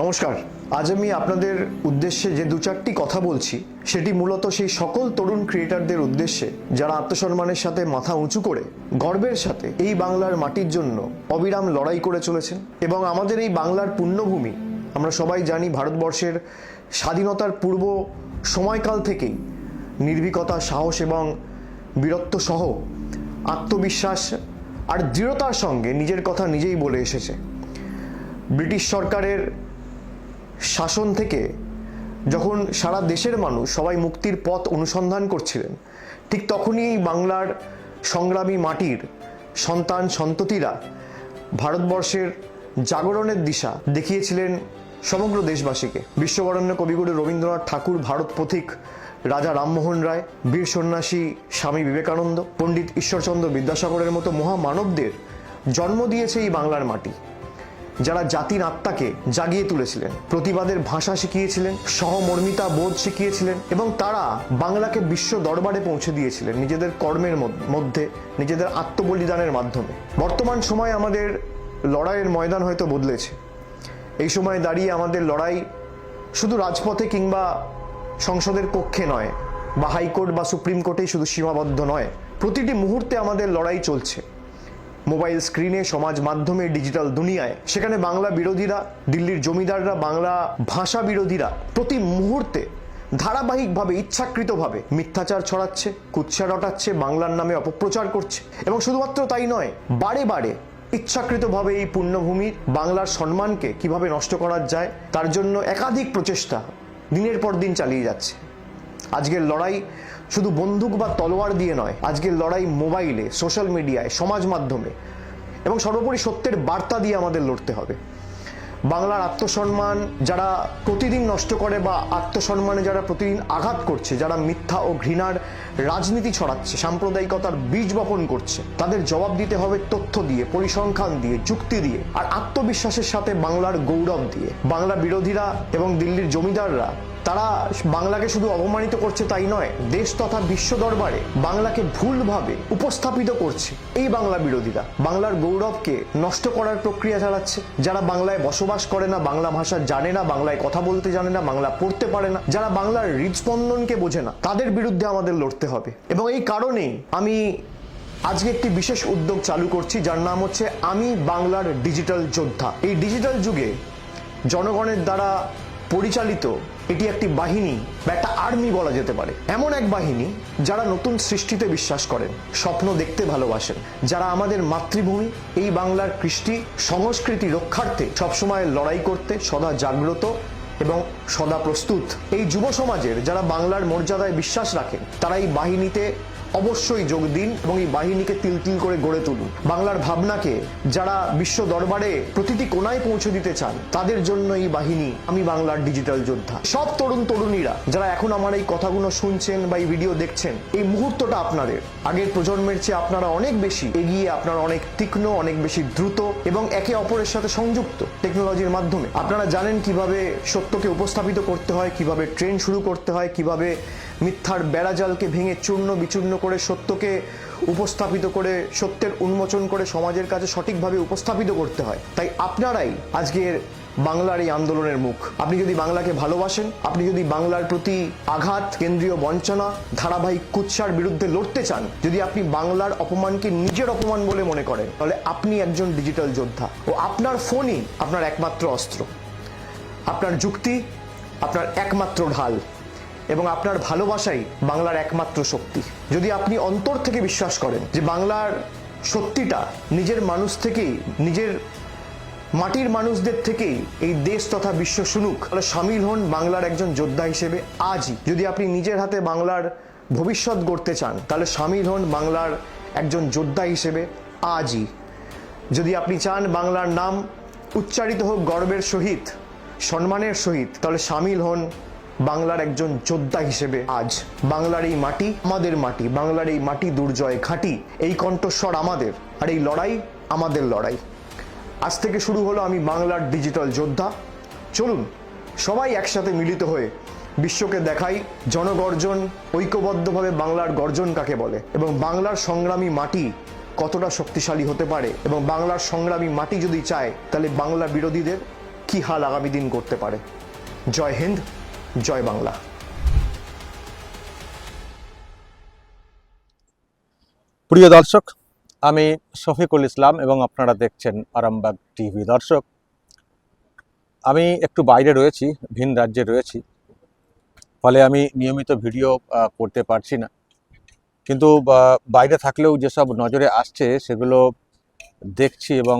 নমস্কার। আজ আমি আপনাদের উদ্দেশ্যে যে দু চারটি কথা বলছি, সেটি মূলত সেই সকল তরুণ ক্রিয়েটারদের উদ্দেশ্যে, যারা আত্মসম্মানের সাথে মাথা উঁচু করে গর্বের সাথে এই বাংলার মাটির জন্য অবিরাম লড়াই করে চলেছেন এবং আমাদের এই বাংলার পুণ্যভূমি আমরা সবাই জানি ভারতবর্ষের স্বাধীনতার পূর্ব সময়কাল থেকেই নির্ভীকতা, সাহস এবং বীরত্ব সহ আত্মবিশ্বাস আর দৃঢ়তার সঙ্গে নিজের কথা নিজেই বলে এসেছে। ব্রিটিশ সরকারের শাসন থেকে যখন সারা দেশের মানুষ সবাই মুক্তির পথ অনুসন্ধান করছিলেন, ঠিক তখনই এই বাংলার সংগ্রামী মাটির সন্তান সন্ততিরা ভারতবর্ষের জাগরণের দিশা দেখিয়েছিলেন সমগ্র দেশবাসীকে। বিশ্ববরণ্য কবিগুরু রবীন্দ্রনাথ ঠাকুর ভারত পথিক রাজা রামমোহন রায়, বীর সন্ন্যাসী স্বামী বিবেকানন্দ, পণ্ডিত ঈশ্বরচন্দ্র বিদ্যাসাগরের মতো মহামানবদের জন্ম দিয়েছে এই বাংলার মাটি। যারা জাতির আত্মাকে জাগিয়ে তুলেছিলেন, প্রতিবাদের ভাষা শিখিয়েছিলেন, সহমর্মিতা বোধ শিখিয়েছিলেন এবং তারা বাংলাকে বিশ্ব দরবারে পৌঁছে দিয়েছিলেন নিজেদের কর্মের মধ্য- নিজেদের আত্মবলিদানের মাধ্যমে। বর্তমান সময় আমাদের লড়াইয়ের ময়দান হয়তো বদলেছে। এই সময় দাঁড়িয়ে আমাদের লড়াই শুধু রাজপথে কিংবা সংসদের কক্ষে নয়, বা হাইকোর্ট বা সুপ্রিম কোর্টেই শুধু সীমাবদ্ধ নয়, প্রতিটি মুহূর্তে আমাদের লড়াই চলছে। মোবাইল স্ক্রিনে সমাজ মাধ্যমে ডিজিটাল দুনিয়ায়। সেখানে বাংলা বিরোধীরা, দিল্লির জমিদাররা, বাংলা ভাষা বিরোধীরা প্রতি মুহূর্তে ধারাবাহিকভাবে, ইচ্ছাকৃতভাবে মিথ্যাচার ছড়াচ্ছে, কুৎসা রটাচ্ছে, বাংলার নামে অপপ্রচার করছে। এবং শুধুমাত্র তাই নয়, বারে বারে ইচ্ছাকৃতভাবে এই পুণ্যভূমির বাংলার সম্মানকে কীভাবে নষ্ট করা যায়, তার জন্য একাধিক প্রচেষ্টা দিনের পর দিন চালিয়ে যাচ্ছে। আজকের লড়াই শুধু বন্দুক বা তলোয়ার দিয়ে নয়, আজকের লড়াই মোবাইলে, সোশ্যাল মিডিয়ায়, সমাজ মাধ্যমে। এবং সর্বোপরি সত্যের বার্তা দিয়ে আমাদের লড়তে হবে। বাংলার আত্মসম্মান যারা প্রতিদিন নষ্ট করে বা আত্মসম্মানে যারা প্রতিদিন আঘাত করছে, যারা মিথ্যা ও ঘৃণার রাজনীতি ছড়াচ্ছে, সাম্প্রদায়িকতার বীজ বপন করছে, তাদের জবাব দিতে হবে তথ্য দিয়ে, পরিসংখ্যান দিয়ে, যুক্তি দিয়ে, আর আত্মবিশ্বাসের সাথে বাংলার গৌরব দিয়ে। বাংলা বিরোধীরা এবং দিল্লির জমিদাররা তারা বাংলাকে শুধু অপমানিত করছে তাই নয়, দেশ তথা বিশ্ব দরবারে বাংলাকে ভুলভাবে উপস্থাপিত করছে। এই বাংলা বিরোধীরা বাংলার গৌরবকে নষ্ট করার প্রক্রিয়া চালাচ্ছে। যারা বাংলায় বসবাস করে না, বাংলা ভাষা জানে না, বাংলায় কথা বলতে জানে না, বাংলা পড়তে পারে না, যারা বাংলার হৃদস্পন্দনকে বোঝে না, তাদের বিরুদ্ধে আমাদের লড়তে হবে। এবং এই কারণেই আমি আজকে একটি বিশেষ উদ্যোগ চালু করছি, যার নাম হচ্ছে আমি বাংলার ডিজিটাল যোদ্ধা। এই ডিজিটাল যুগে জনগণের দ্বারা পরিচালিত, এটি একটি বাহিনী বা একটা আর্মি বলা যেতে পারে। এমন এক বাহিনী যারা নতুন সৃষ্টিতে বিশ্বাস করেন, স্বপ্ন দেখতে ভালোবাসেন। যারা আমাদের মাতৃভূমি, এই বাংলার কৃষ্টি সংস্কৃতি রক্ষার্থে সবসময় লড়াই করতে সদা জাগ্রত এবং সদা প্রস্তুত। এই যুব সমাজের যারা বাংলার মর্যাদায় বিশ্বাস রাখেন, তারা এই বাহিনীতে অবশ্যই যোগ দিন এবং এই বাহিনীকে তিল তিল করে গড়ে তুলুন। বাংলার ভাবনাকে যারা বিশ্ব দরবারে প্রতিটি কোনায় পৌঁছে দিতে চান, তাদের জন্য এই বাহিনী আমি বাংলার ডিজিটাল যোদ্ধা। সব তরুণ তরুণীরা যারা এখন আমার এই কথাগুলো শুনছেন বা এই ভিডিও দেখছেন, এই মুহূর্তটা আপনাদের। আগের প্রজন্মের চেয়ে আপনারা অনেক বেশি এগিয়ে, আপনারা অনেক তীক্ষ্ণ, অনেক বেশি দ্রুত এবং একে অপরের সাথে সংযুক্ত টেকনোলজির মাধ্যমে। আপনারা জানেন কীভাবে সত্যকে উপস্থাপিত করতে হয়, কীভাবে ট্রেন শুরু করতে হয়, কীভাবে মিথ্যার বেড়াজালকে ভেঙে চূর্ণ বিচূর্ণ করে সত্যকে উপস্থাপিত করে, সত্যের উন্মোচন করে সমাজের কাছে সঠিকভাবে উপস্থাপিত করতে হয়। তাই আপনারাই আজকের বাংলার এই আন্দোলনের মুখ। আপনি যদি বাংলাকে ভালোবাসেন, আপনি যদি বাংলার প্রতি আঘাত, কেন্দ্রীয় বঞ্চনা, ধারাবাহিক কুৎসার বিরুদ্ধে লড়তে চান, যদি আপনি বাংলার অপমানকে নিজের অপমান বলে মনে করেন, তাহলে আপনি একজন ডিজিটাল যোদ্ধা। ও আপনার ফোনই আপনার একমাত্র অস্ত্র। আপনার যুক্তি, আপনার একমাত্র ঢাল। এবং আপনার ভালোবাসাই বাংলার একমাত্র শক্তি। যদি আপনি অন্তর থেকে বিশ্বাস করেন যে বাংলার সত্যিটা নিজের মানুষ থেকেই, নিজের মাটির মানুষদের থেকেই এই দেশ তথা বিশ্ব শুনুক, তাহলে সামিল হন বাংলার একজন যোদ্ধা হিসেবে আজই। যদি আপনি নিজের হাতে বাংলার ভবিষ্যৎ গড়তে চান, তাহলে সামিল হন বাংলার একজন যোদ্ধা হিসেবে আজই। যদি আপনি চান বাংলার নাম উচ্চারিত হোক গর্বের সহিত, সম্মানের সহিত, তাহলে সামিল হন বাংলার একজন যোদ্ধা হিসেবে আজ বাংলার এই মাটি আমাদের মাটি, বাংলার এই মাটি দুর্জয় খাঁটি এই কণ্ঠস্বর আমাদের আর এই লড়াই আমাদের লড়াই। আজ থেকে শুরু হলো আমি বাংলার ডিজিটাল যোদ্ধা। চলুন, সবাই একসাথে মিলিত হয়ে বিশ্বকে দেখাই জনগর্জন, ঐক্যবদ্ধভাবে বাংলার গর্জন কাকে বলে এবং বাংলার সংগ্রামী মাটি কতটা শক্তিশালী হতে পারে এবং বাংলার সংগ্রামী মাটি যদি চায়, তাহলে বাংলা বিরোধীদের কি হাল আগামী দিন করতে পারে? জয় হিন্দ। জয় বাংলা। প্রিয় দর্শক, আমি শফিকুল ইসলাম এবং আপনারা দেখছেন আরামবাগ টিভি। দর্শক, আমি একটু বাইরে রয়েছি, ভিন রাজ্যে রয়েছি। ফলে আমি নিয়মিত ভিডিও করতে পারছি না। কিন্তু বাইরে থাকলেও যেসব নজরে আসছে, সেগুলো দেখছি এবং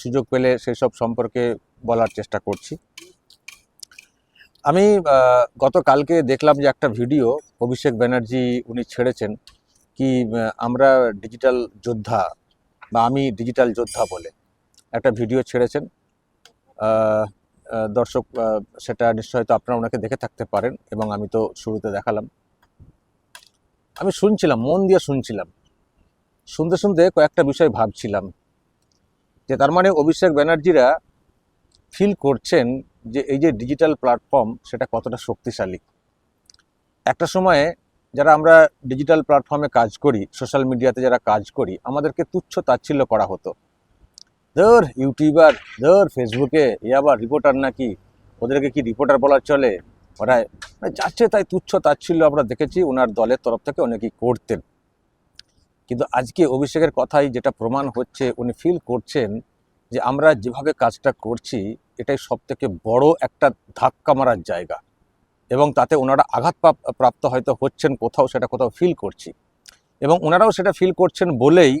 সুযোগ পেলে সেসব সম্পর্কে বলার চেষ্টা করছি। আমি গতকালকে দেখলাম যে একটা ভিডিও অভিষেক ব্যানার্জি উনি ছেড়েছেন কি আমরা ডিজিটাল যোদ্ধা বা আমি ডিজিটাল যোদ্ধা বলে একটা ভিডিও ছেড়েছেন। দর্শক সেটা নিশ্চয় হয়তো আপনারা ওনাকে দেখে থাকতে পারেন এবং আমি তো শুরুতে দেখালাম। আমি শুনছিলাম, মন দিয়ে শুনছিলাম। শুনতে শুনতে কয়েকটা বিষয় ভাবছিলাম যে তার মানে অভিষেক ব্যানার্জিরা ফিল করছেন যে এই যে ডিজিটাল প্ল্যাটফর্ম সেটা কতটা শক্তিশালী? একটা সময়ে যারা আমরা ডিজিটাল প্ল্যাটফর্মে কাজ করি সোশ্যাল মিডিয়াতে যারা কাজ করি, আমাদেরকে তুচ্ছ তাচ্ছিল্য করা হতো। ধর ইউটিউবার, ধর ফেসবুকে, এ আবার রিপোর্টার নাকি? ওদেরকে কি রিপোর্টার বলা চলে? ওরা মানে যাচ্ছে তাই তুচ্ছ তাচ্ছিল্য আমরা দেখেছি, ওনার দলের তরফ থেকে অনেকেই করতেন। কিন্তু আজকে অভিষেকের কথাই যেটা প্রমাণ হচ্ছে, উনি ফিল করছেন যে আমরা যেভাবে কাজটা করছি এটাই সব থেকে বড় একটা ধাক্কা মারার জায়গা। এবং তাতে ওনারা আঘাত প্রাপ- প্রাপ্ত হয়তো হচ্ছেন কোথাও, সেটা কোথাও ফিল করছি। এবং ওনারাও সেটা ফিল করছেন বলেই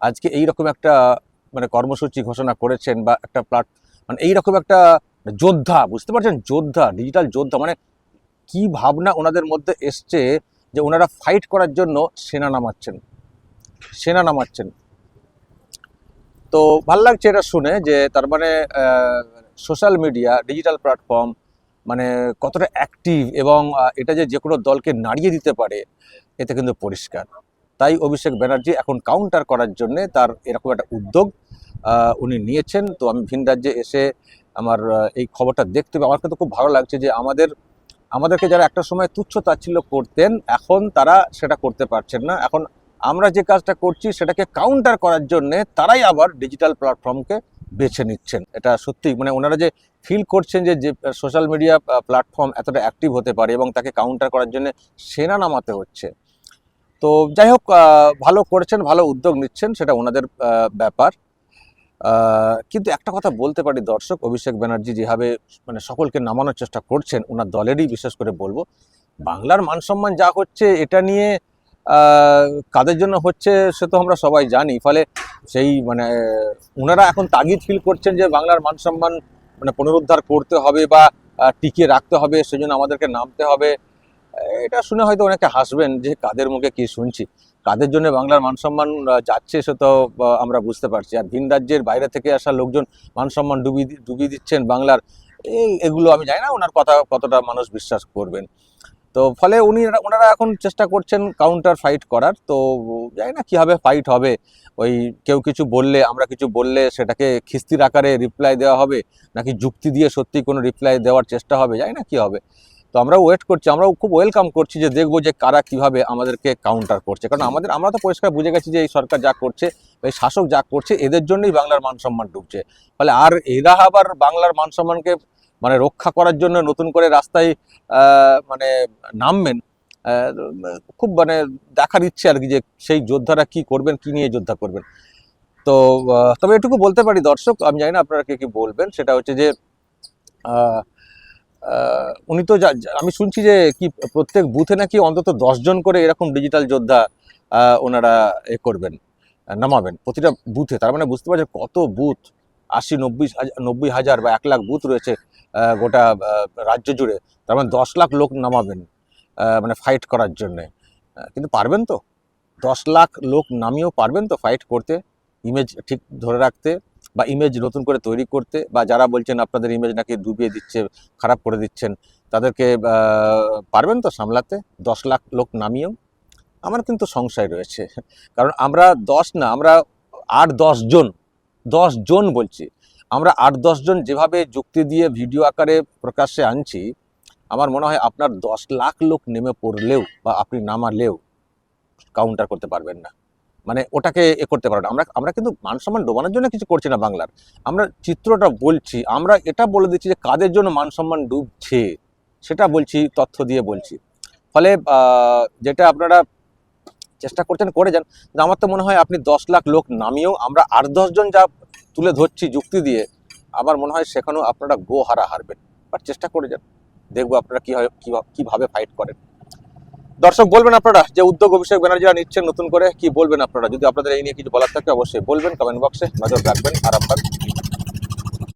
আজকে এই রকম একটা মানে কর্মসূচি ঘোষণা করেছেন বা একটা প্লাট মানে এই রকম একটা যোদ্ধা, বুঝতে পারছেন? যোদ্ধা ডিজিটাল যোদ্ধা মানে কি ভাবনা ওনাদের মধ্যে এসছে যে ওনারা ফাইট করার জন্য সেনা নামাচ্ছেন। সেনা নামাচ্ছেন। তো ভালো লাগছে এটা শুনে যে তার মানে সোশ্যাল মিডিয়া, ডিজিটাল প্ল্যাটফর্ম মানে কতটা অ্যাক্টিভ এবং এটা যে যে কোনো দলকে নাড়িয়ে দিতে পারে, এতে কিন্তু পরিষ্কার। তাই অভিষেক ব্যানার্জি এখন কাউন্টার করার জন্য তার এরকম একটা উদ্যোগ উনি নিয়েছেন। তো আমি ভিন রাজ্যে এসে আমার এই খবরটা দেখতে আমার কিন্তু খুব ভালো লাগছে যে আমাদের, আমাদেরকে যারা একটা সময় তুচ্ছ তাচ্ছিল্য করতেন, এখন তারা সেটা করতে পারছেন না। এখন আমরা যে কাজটা করছি, সেটাকে কাউন্টার করার জন্যে তারাই আবার ডিজিটাল প্ল্যাটফর্মকে বেছে নিচ্ছেন। এটা সত্যি মানে ওনারা যে ফিল করছেন যে যে সোশ্যাল মিডিয়া প্ল্যাটফর্ম এতটা অ্যাক্টিভ হতে পারে এবং তাকে কাউন্টার করার জন্য সেনা নামাতে হচ্ছে। তো যাই হোক ভালো করেছেন, ভালো উদ্যোগ নিচ্ছেন, সেটা ওনাদের ব্যাপার। কিন্তু একটা কথা বলতে পারি, দর্শক অভিষেক ব্যানার্জি যেভাবে মানে সকলকে নামানোর চেষ্টা করছেন, ওনার দলেরই বিশেষ করে বলব, বাংলার মান সম্মান যা হচ্ছে, এটা নিয়ে কাদের জন্য হচ্ছে, সে তো আমরা সবাই জানি। ফলে সেই মানে ওনারা এখন তাগিদ ফিল করছেন যে বাংলার মান সম্মান মানে পুনরুদ্ধার করতে হবে বা টিকিয়ে রাখতে হবে, সেজন্য আমাদেরকে নামতে হবে। এটা শুনে হয়তো অনেকে হাসবেন যে কাদের মুখে কি শুনছি। কাদের জন্য বাংলার মান সম্মান যাচ্ছে সে তো আমরা বুঝতে পারছি। আর ভিন রাজ্যের বাইরে থেকে আসা লোকজন মান সম্মান ডুবিয়ে ডুবিয়ে দিচ্ছেন বাংলার, এই, এগুলো আমি জানি না ওনার কথা কতটা মানুষ বিশ্বাস করবেন। তো ফলে উনি ওনারা এখন চেষ্টা করছেন কাউন্টার ফাইট করার। তো জানি না কীভাবে ফাইট হবে। ওই কেউ কিছু বললে, আমরা কিছু বললে সেটাকে খিস্তির আকারে রিপ্লাই দেওয়া হবে? নাকি যুক্তি দিয়ে সত্যি কোনো রিপ্লাই দেওয়ার চেষ্টা হবে? জানি না কী হবে। তো আমরা ওয়েট করছি, আমরাও খুব ওয়েলকাম করছি যে দেখব যে কারা কীভাবে আমাদেরকে কাউন্টার করছে। কারণ আমাদের, আমরা তো পরিষ্কার বুঝে গেছি যে এই সরকার যা করছে এই শাসক যা করছে, এদের জন্যই বাংলার মান সম্মান ডুবছে। ফলে আর এরা আবার বাংলার মান সম্মানকে মানে রক্ষা করার জন্য নতুন করে রাস্তায় মানে নামবেন খুব মানে দেখার ইচ্ছে আর কি যে সেই যোদ্ধারা কি করবেন, কি নিয়ে যোদ্ধা করবেন। তো তবে এটুকু বলতে পারি দর্শক, আমি জানি না আপনারা কে কি বলবেন, সেটা হচ্ছে যে উনি তো আমি শুনছি যে কি প্রত্যেক বুথে নাকি অন্তত জন করে এরকম ডিজিটাল যোদ্ধা ওনারা এ করবেন, নামাবেন প্রতিটা বুথে। তার মানে বুঝতে পারছেন কত বুথ আশি, নব্বই নব্বই হাজার বা এক লাখ বুথ রয়েছে গোটা রাজ্য জুড়ে। তার মানে দশ লাখ লোক নামাবেন মানে ফাইট করার জন্যে। কিন্তু পারবেন তো? দশ লাখ লোক নামিয়েও পারবেন তো ফাইট করতে? ইমেজ ঠিক ধরে রাখতে বা ইমেজ নতুন করে তৈরি করতে বা যারা বলছেন আপনাদের ইমেজ নাকি ডুবিয়ে দিচ্ছে, খারাপ করে দিচ্ছেন, তাদেরকে পারবেন তো সামলাতে? দশ লাখ লোক নামিয়েও? আমার কিন্তু সংশয় রয়েছে। কারণ আমরা দশ না, আমরা আট, দশ জন দশ জন বলছি। আমরা আট দশ জন যেভাবে যুক্তি দিয়ে ভিডিও আকারে প্রকাশ্যে আনছি, আমার মনে হয় আপনার দশ লাখ লোক নেমে পড়লেও বা আপনি নামালেও কাউন্টার করতে পারবেন না। মানে ওটাকে এ করতে পারে না। আমরা আমরা কিন্তু মান সম্মান ডোবানোর জন্য কিছু করছি না বাংলার। আমরা চিত্রটা বলছি, আমরা এটা বলে দিচ্ছি যে কাদের জন্য মান সম্মান ডুবছে, সেটা বলছি, তথ্য দিয়ে বলছি। ফলে যেটা আপনারা চেষ্টা করছেন, করে যান। আমার তো মনে হয় আপনি দশ লাখ লোক নামিয়েও আমরা আট দশজন যা তুলে ধরছি যুক্তি দিয়ে, আমার মনে হয় সেখানেও আপনারা গো হারা হারবেন। বাট চেষ্টা করে যান। দেখব আপনারা কি হয় কিভা- কীভাবে ফাইট করেন। দর্শক, বলবেন আপনারা যে উদ্যোগ অভিষেক ব্যানার্জিরা নিচ্ছেন নতুন করে, কি বলবেন আপনারা? যদি আপনাদের এই নিয়ে কিছু বলার থাকে, অবশ্যই বলবেন। কমেন্ট বক্সে নজর রাখবেন। আরামবাগ